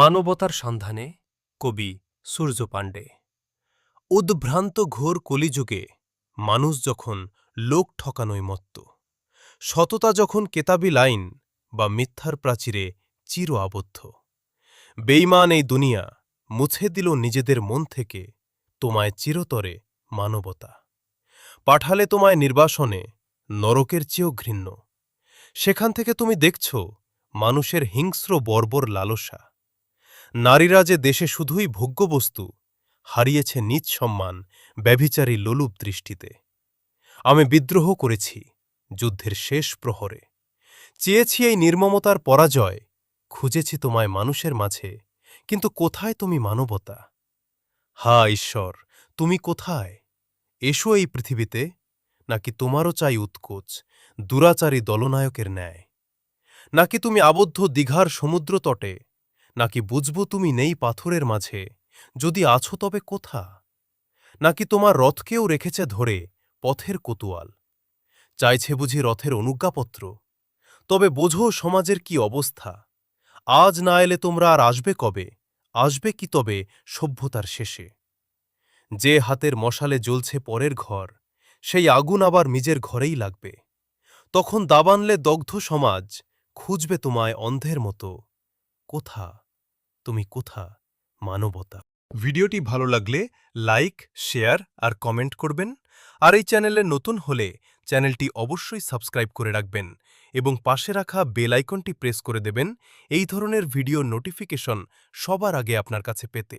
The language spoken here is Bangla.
মানবতার সন্ধানে কবি সূর্য পাণ্ডে উদ্ভ্রান্ত ঘোর কলিযুগে মানুষ যখন লোক ঠকানোয় মত্ত, সততা যখন কেতাবি লাইন বা মিথ্যার প্রাচীরে চির আবদ্ধ। বেইমান এই দুনিয়া মুছে দিল নিজেদের মন থেকে তোমায় চিরতরে মানবতা। পাঠালে তোমায় নির্বাসনে নরকের চেয়েও ঘৃণ্য। সেখান থেকে তুমি দেখছ মানুষের হিংস্র বর্বর লালসা। নারীরা যে দেশে শুধুই ভোগ্যবস্তু, হারিয়েছে নিজ সম্মান, ব্যভিচারী লোলুপ দৃষ্টিতে। আমি বিদ্রোহ করেছি যুদ্ধের শেষ প্রহরে। চেয়েছি এই নির্মমতার পরাজয়, খুঁজেছি তোমায় মানুষের মাঝে, কিন্তু কোথায় তুমি মানবতা? হা, ঈশ্বর, তুমি কোথায়? এসো এই পৃথিবীতে, নাকি তোমারও চাই উৎকোচ, দুরাচারী দলনায়কের ন্যায়? নাকি তুমি আবদ্ধ দীঘার সমুদ্র তটে নাকি বুঝব তুমি নেই পাথরের মাঝে? যদি আছো তবে কোথা? নাকি তোমার রথকেও রেখেছে ধরে পথের কোতুয়াল? চাইছে বুঝি রথের অনুজ্ঞাপত্র। তবে বোঝো সমাজের কি অবস্থা? আজ না এলে তোমরা আর আসবে কবে? আসবে কি তবে সভ্যতার শেষে? যে হাতের মশালে জ্বলছে পরের ঘর, সেই আগুন আবার নিজের ঘরেই লাগবে। তখন দাবানলে দগ্ধ সমাজ খুঁজবে তোমায় অন্ধের মতো। কোথা? তুমি কোথা? মানবতা। ভিডিওটি ভালো লাগলে লাইক, শেয়ার আর কমেন্ট করবেন। আর এই চ্যানেলে নতুন হলে চ্যানেলটি অবশ্যই সাবস্ক্রাইব করে রাখবেন এবং পাশে রাখা বেল আইকনটি প্রেস করে দেবেন। এই ধরনের ভিডিও নোটিফিকেশন সবার আগে আপনার কাছে পেতে।